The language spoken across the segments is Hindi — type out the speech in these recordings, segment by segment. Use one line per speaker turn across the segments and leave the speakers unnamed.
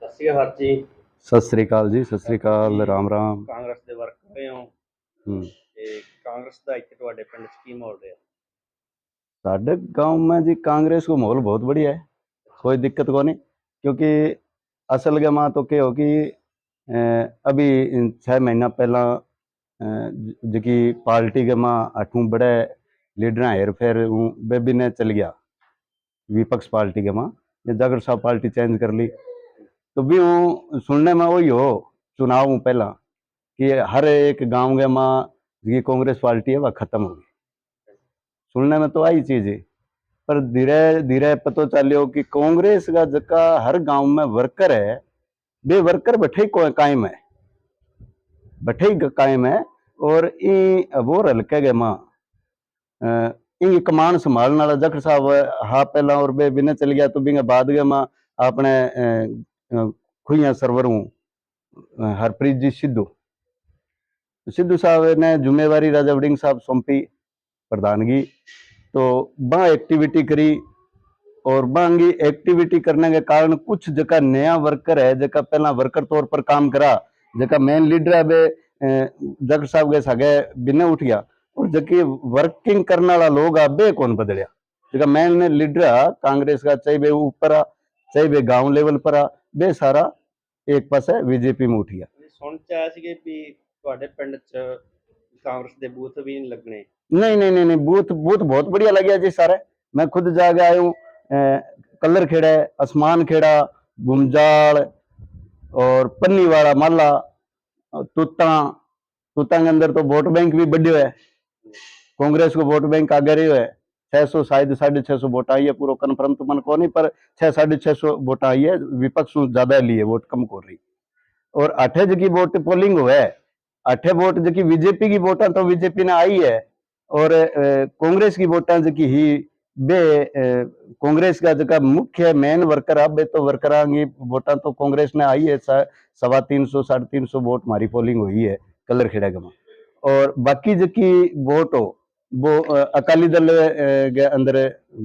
ਸਤਿ ਸ਼੍ਰੀ ਅਕਾਲ ਜੀ
ਸਤਿ ਸ੍ਰੀ ਅਕਾਲ ਜੀ ਸਤਿ ਸ੍ਰੀ ਅਕਾਲ ਰਾਮ ਰਾਮ
ਕਾਂਗਰਸ ਦੇ ਵਰਕਰ ਰਹੇ ਹੋ
ਹੂੰ
ਤੇ ਕਾਂਗਰਸ ਦਾ ਇੱਥੇ ਤੁਹਾਡੇ ਪਿੰਡ 'ਚ ਕੀ ਮਾਹੌਲ ਰਿਹਾ
साढ़े गांव में जी कांग्रेस को माहौल बहुत बढ़िया है कोई दिक्कत को नहीं क्योंकि असल के मां तो क्या हो कि अ, अभी इन छः महीना पहला जी पार्टी के मां अठूं बड़े लीडर हेर फेर हूँ बेबी ने चल गया विपक्ष पार्टी के मां ये जागर साहब पार्टी चेंज कर ली तो भी हूँ, सुनने में वही हो, चुनाव हूँ पहला, कि हर एक गाँव के माँ जी कांग्रेस पार्टी है, वह खत्म होगी। सुनने में तो आई चीज़ है, पर धीरे धीरे पतो चलियो कि कांग्रेस का जका हर गाँव में वर्कर है वे वर्कर बैठे कायम है। बैठे ही कायम है, और ई वो हल्के के माँ ई कमान संभालने वाला जखर साहब, हा पहला और बे बिने चल गया तो बिंगे बाद के माँ अपने खुइया सरवर हूँ। हरप्रीत जी, सिद्धू। सिद्धू साहब ने जिम्मेवारी राजा वड़िंग साहब सौंपी प्रधानगी। तो वह एक्टिविटी करी और बांगी एक्टिविटी करने के कारण कुछ जगह नया वर्कर है, जगह पहला वर्कर तौर पर काम करा, जगह मेन लीडर है बे जग साहब के सगे बिना उठ गया। और जबकि वर्किंग करने वाला लोग आ, बे कौन बदलिया? जगह मेन लीडर कांग्रेस का चाहे बे, ऊपर आ चाहे बे गांव लेवल पर आ बे सारा एक पासे बीजेपी में उठ गया
ਸੁਣ ਚ ਆਇਆ ਸੀਗੇ ਵੀ ਤੁਹਾਡੇ ਪਿੰਡ 'ਚ ਕਾਂਗਰਸ ਦੇ ਬੂਥ ਵੀ ਨਹੀਂ ਲੱਗਣੇ
नहीं नहीं नहीं नहीं बूथ बूथ बहुत बढ़िया लगे जी सारे मैं खुद जाके आया हूँ कलर खेड़ा आसमान खेड़ा गुमजाल और पन्नी वाला माला तुता तुता के अंदर तो वोट बैंक भी बढ़िया है कांग्रेस को वोट बैंक आगे रही है छह सौ शायद साढ़े छह सौ वोट आई है पूरा कन्फर्म तो मन को नहीं, पर छह, साढ़े छह सौ वोट आई है, विपक्ष को ज़्यादा लिए, वोट कम कर रही। और अठे जकी वोट पोलिंग हुआ है अठे वोट जकी बीजेपी की वोटा तो बीजेपी ने आई है, और कांग्रेस की वोटा जकी ही, बे कांग्रेस का जो मुख्य मेन वर्कर अब तो वर्कर की वोटा तो कांग्रेस ने आई है सवा तीन सौ, साढ़े तीन सौ वोट हमारी पोलिंग हुई है, कलर खेड़ा के में और बाकी जकी वोट हो वो अकाली दल के अंदर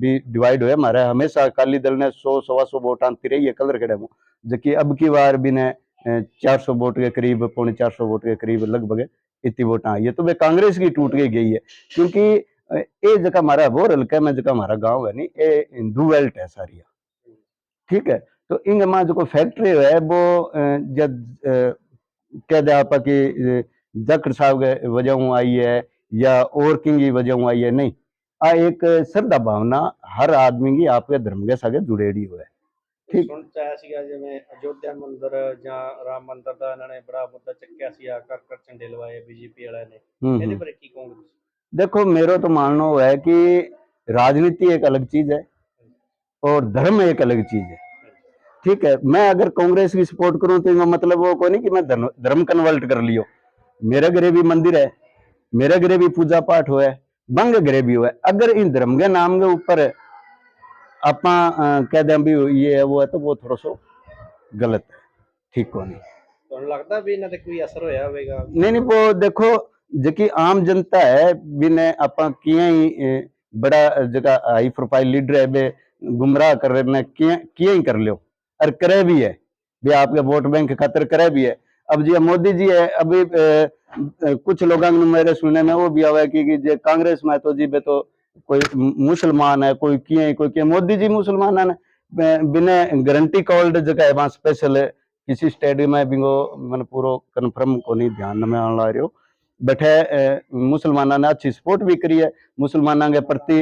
भी डिवाइड हुए हमारे हमेशा अकाली दल ने सौ, सवा सौ वोट आती रही है कलर खेड़े में जबकि अब की बार भी ने चार सौ वोट के करीब, पौने चार सौ वोट के करीब लगभग इतनी वोट आई है। तो वे कांग्रेस की टूट के गई है, क्योंकि ये जगह हमारा वो हल्का में जगह हमारा गाँव है नी ये हिंदू बेल्ट है सारिया ठीक है? तो इन में जो फैक्ट्री है, वो जब कह दे आप कि साहब के वजह आई है या और किंग की वजह आई है नहीं आ एक श्रद्धा भावना हर आदमी की आपके धर्म के साथ जुड़ेड़ी हुआ है ਠੀਕ।
ਸੁਣ ਚ ਆਇਆ ਸੀਗਾ ਜਿਵੇਂ ਅਯੋਧਿਆ ਮੰਦਿਰ ਜਾਂ ਰਾਮ ਮੰਦਿਰ ਦਾ ਇਹਨਾਂ ਨੇ ਬੜਾ ਮੁੱਦਾ ਚੱਕਿਆ ਸੀ ਆ ਕਰ ਕਰ ਝੰਡੇ ਲਵਾਏ ਬੀਜੇਪੀ ਵਾਲਿਆਂ ਨੇ
हम्म,
ਇਹਦੇ
हम्म।
ਬਾਰੇ ਕੀ ਕਹੋਗੇ ਤੁਸੀਂ?
देखो मेरा तो मानना वो है कि राजनीति एक अलग चीज है और धर्म एक अलग चीज है ठीक है मैं अगर कांग्रेस की सपोर्ट करूं तो इसका मतलब वो को नहीं कि मैं धर्म धर्म कन्वर्ट कर लियो मेरे घरे भी मंदिर है मेरे घरे भी पूजा पाठ हुआ बंग घरे भी हुआ अगर इन धर्म के नाम के ऊपर आप कह दें भी ये है वो है तो वो थोड़ा सो गलत ठीक को नहीं।
तो लगता भी ना कोई असर होया
नहीं नहीं वो देखो जी आम जनता है बिने आप किए ही बड़ा जगह हाई प्रोफ़ाइल लीडर है बे गुमराह कर रहे किए ही कर लियो। और करे भी है। भी आपके वोट बैंक खातर करे भी है। अब जी मोदी जी है अभी ए, कुछ लोगों मेरे सुनने में वो भी आवा कि, कि जे कांग्रेस में तो जी बे तो कोई मुसलमान है कोई किए कोई किए मोदी जी मुसलमान है बिना गारंटी कॉल्ड जगह है वहाँ स्पेशल किसी स्टेडियम में भी वो मैंने पूरा कन्फर्म को नहीं ध्यान में आने ला रहे हो। बैठे मुसलमाना ने अच्छी सपोर्ट भी करी है। मुसलमाना के प्रति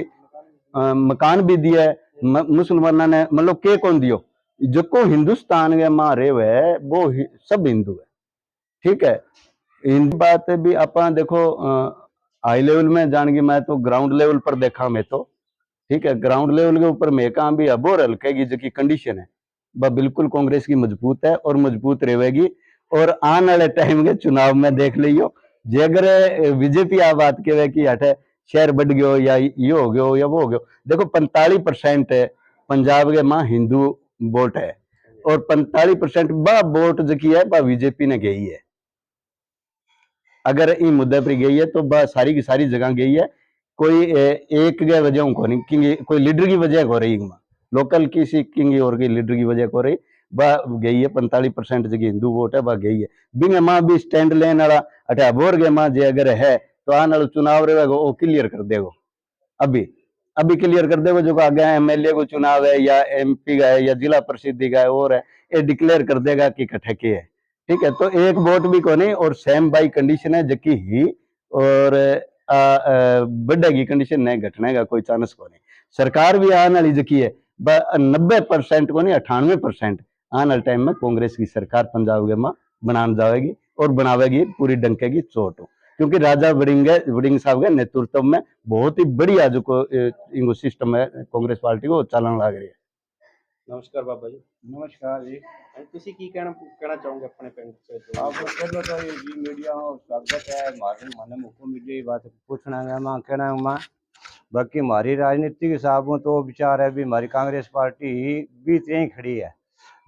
मकान भी दिया है। मुसलमाना ने मतलब के कौन दियो? जो हिंदुस्तान के मारे हुए वो सब हिंदू है। ठीक है। हिंदू बात भी आप देखो हाई लेवल में जान की मैं तो ग्राउंड लेवल पर देखा मैं तो। ठीक है ग्राउंड लेवल के ऊपर मैं काम भी अब और हल्के की जो की कंडीशन है। वह बिल्कुल कांग्रेस की मज़बूत है और मज़बूत रहेगी। और आने वाले टाइम के चुनाव में देख लियो। जे अगर बीजेपी आ बात के कि हटे शहर बढ़ गयो या ये हो गयो या वो हो गयो। देखो, पैंतालीस परसेंट पंजाब के माँ हिंदू वोट है। और पैंतालीस परसेंट बा वोट जो की है वह बीजेपी ने गई है। अगर इन मुद्दे पर गई है तो सारी की सारी जगह गई है। कोई एक के वजह को नहीं, क्योंकि कोई लीडर की वजह को रही लोकल किसी किंग और की लीडर की वजह को रही। वह गई है, पैंतालीस परसेंट जगह हिंदू वोट है वह गई है। बिंगे माँ भी स्टैंड लेने वाला, अठा बोर गए माँ, जे अगर है तो आने वाला चुनाव रहेगा वो क्लियर कर देगा। अभी अभी क्लियर कर देगा, जो आगे एमएलए को चुनाव है, या एमपी का है, या जिला परिषद का है, और है, ये डिक्लेयर कर देगा कि कट्ठे के है। ठीक है तो एक वोट भी को नहीं और सेम बाई कंडीशन है, जबकि ही और बढ़े की कंडीशन नहीं घटने का कोई चांस को नहीं सरकार भी आने वाली जकी है नब्बे परसेंट को नहीं अठानवे परसेंट आने वाले टाइम में कांग्रेस की सरकार पंजाब के में बनाने जाएगी और बनावेगी पूरी डंके की चोट। क्योंकि राजा वड़िंग वड़िंग साहब के नेतृत्व में बहुत ही बढ़िया जो को सिस्टम है कांग्रेस पार्टी को चलन लग रही है।
ਨਮਸਕਾਰ ਬਾਬਾ ਜੀ
ਨਮਸਕਾਰ ਜੀ
ਹਾਂਜੀ, ਤੁਸੀਂ ਕੀ ਕਹਿਣਾ ਕਹਿਣਾ ਚਾਹੋਗੇ ਆਪਣੇ ਪਿੰਡ ਚ
आप पहले तो ये जी मीडिया हो स्वागत है हमारे मन मुझको मीडिया की बात पूछना है मैं कहना है मैं बाकी हमारी राजनीतिक हिसाबों तो विचार है भी हमारी कांग्रेस पार्टी बीच ही खड़ी है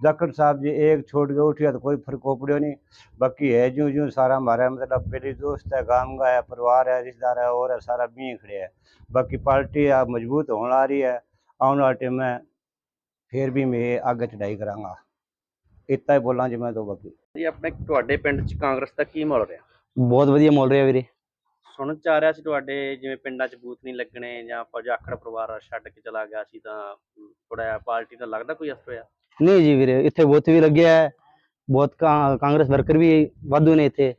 जखड़ साहब जी एक छोड़ के उठिया तो कोई फर्क पड़ियो नहीं बाकी है जो जो सारा हमारा मतलब मेरी दोस्त है गांव का है परिवार है रिश्तेदार है और है सारा भी खड़े है बाकी पार्टी अब मजबूत होने आ रही है आने वाले टाइम में ਫਿਰ ਵੀ ਮੈਂ ਅੱਗ ਚੜਾਈ ਕਰਾਂਗਾ। ਇਤਾ ਹੀ ਬੋਲਾਂ ਜਿਵੇਂ ਤੋਂ ਬਾਕੀ।
ਜੀ ਆਪਣੇ ਤੁਹਾਡੇ ਪਿੰਡ 'ਚ ਕਾਂਗਰਸ ਦਾ ਕੀ ਮਾਹੌਲ ਰਿਹਾ?
ਬਹੁਤ ਵਧੀਆ ਮਾਹੌਲ ਰਿਹਾ ਵੀਰੇ।
ਸੁਣਨ ਚ ਆ ਰਿਹਾ ਸੀ ਤੁਹਾਡੇ ਜਿਵੇਂ ਪਿੰਡਾਂ 'ਚ ਬੂਥ ਨਹੀਂ ਲੱਗਣੇ ਜਾਂ ਪਜਾਖੜ ਪਰਿਵਾਰ ਛੱਡ ਕੇ ਚਲਾ ਗਿਆ ਸੀ ਤਾਂ ਥੋੜਾ ਪਾਰਟੀ ਦਾ ਲੱਗਦਾ ਕੋਈ ਅਸਰ ਹੋਇਆ?
ਨਹੀਂ ਜੀ ਵੀਰੇ ਇੱਥੇ ਬੂਥ ਵੀ ਲੱਗਿਆ ਹੈ। ਬਹੁਤ ਕਾਂਗਰਸ ਵਰਕਰ ਵੀ ਵਾਧੂ ਨੇ ਇੱਥੇ।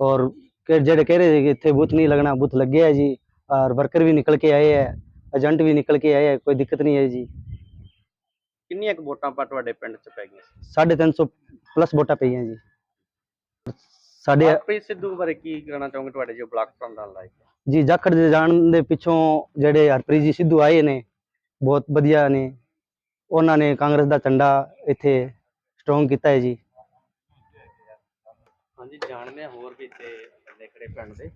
ਔਰ ਜਿਹੜੇ ਕਹਿ ਰਹੇ ਸੀ ਕਿ ਇੱਥੇ ਬੂਥ ਨਹੀਂ ਲੱਗਣਾ ਬੂਥ ਲੱਗਿਆ ਜੀ। ਔਰ ਵਰਕਰ ਵੀ ਨਿਕਲ ਕੇ ਆਏ ਹੈ ਏਜੰਟ ਵੀ ਨਿਕਲ ਕੇ ਆਏ ਹੈ ਕੋਈ ਦਿੱਕਤ ਨਹੀਂ ਹੈ ਜੀ।
ਕਿੰਨੀਆਂ ਕੁ ਵੋਟਾਂ ਪਾ ਤੁਹਾਡੇ ਪਿੰਡ ਚ ਪੈ ਗਈਆਂ? ਸੀ
350 ਪਲੱਸ ਵੋਟਾਂ ਪਈਆਂ ਜੀ। ਸਾਡੇ
ਹਰਪ੍ਰੀਤ ਸਿੱਧੂ ਬਾਰੇ ਕੀ ਕਹਿਣਾ ਚਾਹੋਗੇ ਤੁਹਾਡੇ ਜੋ ਬਲਾਕ ਪ੍ਰਧਾਨ ਲਾਇਕ
ਜੀ ਜਾਖੜ ਦੇ ਜਾਣ ਦੇ ਪਿੱਛੋਂ ਜਿਹੜੇ ਹਰਪ੍ਰੀਤ ਜੀ ਸਿੱਧੂ ਆਏ ਨੇ ਬਹੁਤ ਵਧੀਆ ਨੇ। ਉਹਨਾਂ ਨੇ ਕਾਂਗਰਸ ਦਾ ਝੰਡਾ ਇੱਥੇ ਸਟਰੋਂਗ ਕੀਤਾ ਹੈ ਜੀ।
ਹਾਂਜੀ ਜਾਣਦੇ ਹਾਂ ਹੋਰ ਵੀ ਤੇ ਖੜੇ ਪਿੰਡ ਦੇ।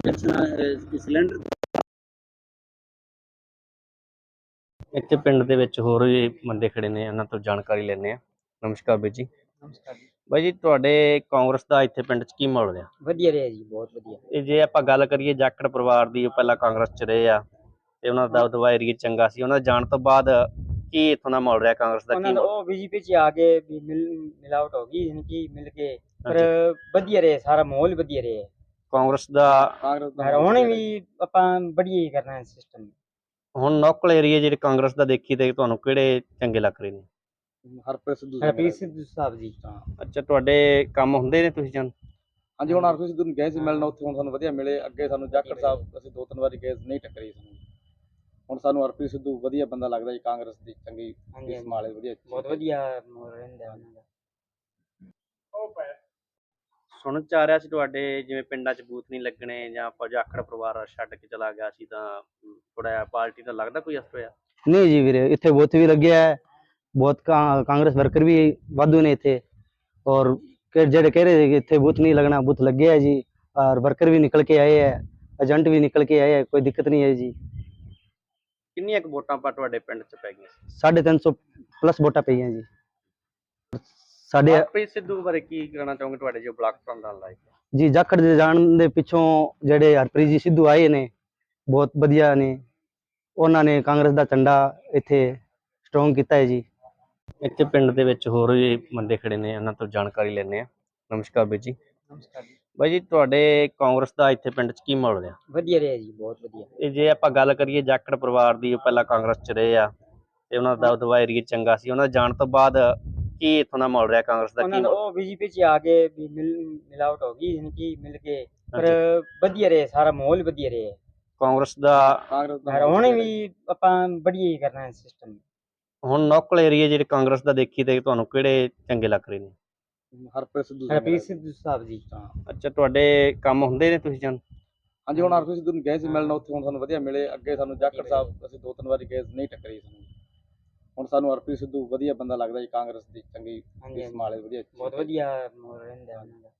ਸਿਲੰਡਰ ਇੱਥੇ ਪਿੰਡ ਦੇ ਵਿੱਚ ਹੋਰ ਵੀ ਬੰਦੇ ਖੜੇ ਨੇ ਉਹਨਾਂ ਤੋਂ ਜਾਣਕਾਰੀ ਲੈਣੇ ਆ ਨਮਸਕਾਰ ਵੀਰ ਜੀ।
ਨਮਸਕਾਰ ਜੀ।
ਬਾਈ ਜੀ ਤੁਹਾਡੇ ਕਾਂਗਰਸ ਦਾ ਇੱਥੇ ਪਿੰਡ 'ਚ ਕੀ ਮਾਹੌਲ ਰਿਹਾ?
ਵਧੀਆ ਰਿਹਾ ਜੀ ਬਹੁਤ ਵਧੀਆ।
ਤੇ ਜੇ ਆਪਾਂ ਗੱਲ ਕਰੀਏ ਜਾਖੜ ਪਰਿਵਾਰ ਦੀ ਉਹ ਪਹਿਲਾਂ ਕਾਂਗਰਸ 'ਚ ਰਹੇ ਆ ਤੇ ਉਹਨਾਂ ਦਾ ਦਬਦਬਾ ਏਰੀਆ ਚੰਗਾ ਸੀ ਉਹਨਾਂ ਜਾਣ ਤੋਂ ਬਾਅਦ ਕੀ ਇੱਥੋਂ ਦਾ ਮਾਹੌਲ ਰਿਹਾ ਕਾਂਗਰਸ ਦਾ ਕੀ
ਉਹ ਬੀਜੇਪੀ ਚ ਆ ਕੇ ਵੀ ਮਿਲ ਮਿਲਾਵਟ ਹੋ ਗਈ ਇਨਕੀ ਮਿਲ ਕੇ। ਪਰ। ਵਧੀਆ ਰਹੇ ਸਾਰਾ ਮਾਹੌਲ ਵਧੀਆ ਰਿਹਾ।
ਕਾਂਗਰਸ ਦਾ
ਹੁਣ ਵੀ ਆਪਾਂ ਬੜੀਆ ਹੀ ਕਰਨਾ ਹੈ ਸਿਸਟਮ
ਹੁਣ ਲੋਕਲ ਏਰੀਆ ਜਿਹੜੇ ਕਾਂਗਰਸ ਦਾ ਦੇਖੀ ਤੇ ਤੁਹਾਨੂੰ ਕਿਹੜੇ ਚੰਗੇ ਲੱਗ ਰਹੇ ਨੇ?
ਹਰਪ੍ਰੀਤ ਸਿੱਧੂ
ਹਰਪ੍ਰੀਤ ਸਿੱਧੂ ਸਾਹਿਬ ਜੀ।
ਅੱਛਾ ਤੁਹਾਡੇ ਕੰਮ ਹੁੰਦੇ ਨੇ ਤੁਸੀਂ ਜਾਣ?
ਹਾਂਜੀ ਹੁਣ ਹਰਪ੍ਰੀਤ ਸਿੱਧੂ ਨੂੰ ਗਏ ਸੀ ਮਿਲਣ ਉੱਥੇ ਹੁਣ ਸਾਨੂੰ ਵਧੀਆ ਮਿਲੇ। ਅੱਗੇ ਸਾਨੂੰ ਜਾਖੜ ਸਾਹਿਬ ਅਸੀਂ ਦੋ ਤਿੰਨ ਵਾਰੀ ਗਏ ਨਹੀਂ ਟੱਕਰੀ ਸਾਨੂੰ। ਹੁਣ ਸਾਨੂੰ ਹਰਪ੍ਰੀਤ ਸਿੱਧੂ ਵਧੀਆ ਬੰਦਾ ਲੱਗਦਾ ਜੀ ਕਾਂਗਰਸ ਦੀ ਚੰਗੀ
ਹਾਂਜੀ, ਹਾਂਜੀ।
ਸੰਭਾਲੇ ਵਧੀਆ
ਬਹੁਤ ਵਧੀਆ ਮਾਹੌਲ ਰਹਿੰਦਾ ਉਹਨਾਂ ਦਾ।
ਸੁਣਨ ਚ ਆ ਰਿਹਾ ਸੀ ਤੁਹਾਡੇ ਜਿਵੇਂ ਪਿੰਡਾਂ 'ਚ ਬੂਥ ਨਹੀਂ ਲੱਗਣੇ ਜਾਂ ਆਪਾਂ ਜਾਖੜ ਪਰਿਵਾਰ ਛੱਡ ਕੇ ਚਲਾ ਗਿਆ ਸੀ ਤਾਂ ਥੋੜਾ ਜਿਹਾ ਪਾਰਟੀ ਦਾ ਲੱਗਦਾ ਕੋਈ ਅਸਰ ਹੋਇਆ?
ਨਹੀਂ ਜੀ ਵੀਰੇ ਇੱਥੇ ਬੂਥ ਵੀ ਲੱਗਿਆ ਹੈ ਬਹੁਤ ਕਾਂਗਰਸ ਵਰਕਰ ਵੀ ਵਾਧੂ ਨੇ ਇੱਥੇ ਔਰ ਜਿਹੜੇ ਕਹਿ ਰਹੇ ਸੀ ਕਿ ਇੱਥੇ ਬੂਥ ਨਹੀਂ ਲੱਗਣਾ ਬੂਥ ਲੱਗਿਆ ਹੈ ਜੀ ਔਰ ਵਰਕਰ ਵੀ ਨਿਕਲ ਕੇ ਆਏ ਹੈ ਏਜੰਟ ਵੀ ਨਿਕਲ ਕੇ ਆਏ ਹੈ ਕੋਈ ਦਿੱਕਤ ਨਹੀਂ ਹੈ ਜੀ।
ਕਿੰਨੀਆਂ ਕੁ ਵੋਟਾਂ ਪਾ ਤੁਹਾਡੇ ਪਿੰਡ 'ਚ ਪੈ ਗਈਆਂ? ਸੀ
350 ਪਲੱਸ ਵੋਟਾਂ ਪਈਆਂ ਜੀ। ਸਾਡੇ
ਹਰਪ੍ਰੀਤ ਸਿੱਧੂ ਬਾਰੇ ਕੀ ਕਹਿਣਾ ਚਾਹੋਗੇ ਤੁਹਾਡੇ ਜੋ ਬਲਾਕ ਪ੍ਰਧਾਨ ਲਾਇਕ?
ਜੀ ਜਾਖੜ ਦੇ ਜਾਣ ਦੇ ਪਿੱਛੋਂ ਜਿਹੜੇ ਹਰਪ੍ਰੀਤ ਜੀ ਸਿੱਧੂ ਆਏ ਨੇ ਬਹੁਤ ਵਧੀਆ ਨੇ ਉਹਨਾਂ ਨੇ ਕਾਂਗਰਸ ਦਾ ਝੰਡਾ ਇੱਥੇ ਸਟਰੋਂਗ ਕੀਤਾ ਹੈ ਜੀ।
ਇੱਥੇ ਪਿੰਡ ਦੇ ਵਿੱਚ ਹੋਰ ਵੀ ਬੰਦੇ ਖੜੇ ਨੇ ਉਹਨਾਂ ਤੋਂ ਜਾਣਕਾਰੀ ਲੈਣੇ ਆ ਨਮਸਕਾਰ ਵੀਰ ਜੀ।
ਨਮਸਕਾਰ ਜੀ।
ਬਾਈ ਜੀ ਤੁਹਾਡੇ ਕਾਂਗਰਸ ਦਾ ਇੱਥੇ ਪਿੰਡ 'ਚ ਕੀ ਮਾਹੌਲ ਰਿਹਾ?
ਵਧੀਆ ਰਿਹਾ ਜੀ ਬਹੁਤ ਵਧੀਆ।
ਤੇ ਜੇ ਆਪਾਂ ਗੱਲ ਕਰੀਏ ਜਾਖੜ ਪਰਿਵਾਰ ਦੀ ਉਹ ਪਹਿਲਾਂ ਕਾਂਗਰਸ 'ਚ ਰਹੇ ਆ ਤੇ ਉਹਨਾਂ ਦਾ ਦਬਦਬਾ ਏਰੀਆ ਚੰਗਾ ਸੀ ਉਹਨਾਂ ਦੇ ਜਾਣ ਤੋਂ ਬਾਅਦ ਕੀ ਇੱਥੋਂ ਦਾ ਮਾਹੌਲ ਰਿਹਾ ਕਾਂਗਰਸ ਦਾ?
ਉਹਨਾਂ
ਕੀ
ਦਾ
ਮਾਹੌਲ?
ਉਹ ਬੀਜੇਪੀ ਚ ਆ ਕੇ ਵੀ ਮਿਲ ਮਿਲਾਵਟ ਹੋ ਗਈ ਇਨਕੀ ਮਿਲ ਕੇ ਪਰ ਵਧੀਆ ਰਹੇ ਸਾਰਾ ਮਾਹੌਲ ਵਧੀਆ ਰਿਹਾ।
ਕਾਂਗਰਸ ਦਾ
ਪਰ ਹੁਣ ਵੀ ਆਪਾਂ ਬੜੀਆ ਹੀ ਕਰਨਾ ਹੈ ਸਿਸਟਮ
ਹੁਣ ਲੋਕਲ ਏਰੀਆ ਜਿਹੜੇ ਕਾਂਗਰਸ ਦਾ ਦੇਖੀ ਤੇ ਤੁਹਾਨੂੰ ਕਿਹੜੇ ਚੰਗੇ ਲੱਗ ਰਹੇ ਨੇ?
ਹਰਪ੍ਰੀਤ ਸਿੱਧੂ
ਹਰਪ੍ਰੀਤ ਸਿੱਧੂ ਸਾਹਿਬ ਜੀ।
ਅੱਛਾ ਤੁਹਾਡੇ ਕੰਮ ਹੁੰਦੇ ਨੇ ਤੁਸੀਂ ਜਾਣ?
ਹਾਂਜੀ ਹੁਣ ਹਰਪ੍ਰੀਤ ਸਿੱਧੂ ਨੂੰ ਗਏ ਸੀ ਮਿਲਣ ਉੱਥੇ ਹੁਣ ਸਾਨੂੰ ਵਧੀਆ ਮਿਲੇ। ਅੱਗੇ ਸਾਨੂੰ ਜਾਖੜ ਸਾਹਿਬ ਅਸੀਂ ਦੋ ਤਿੰਨ ਵਾਰੀ ਗਏ ਨਹੀਂ ਟੱਕਰੀ ਸਾਨੂੰ। ਹੁਣ ਸਾਨੂੰ ਹਰਪ੍ਰੀਤ ਸਿੱਧੂ ਵਧੀਆ ਬੰਦਾ ਲੱਗਦਾ ਜੀ ਕਾਂਗਰਸ ਦੀ ਚੰਗੀ ਵਧੀਆ
ਬਹੁਤ ਵਧੀਆ ਰਹਿੰਦਾ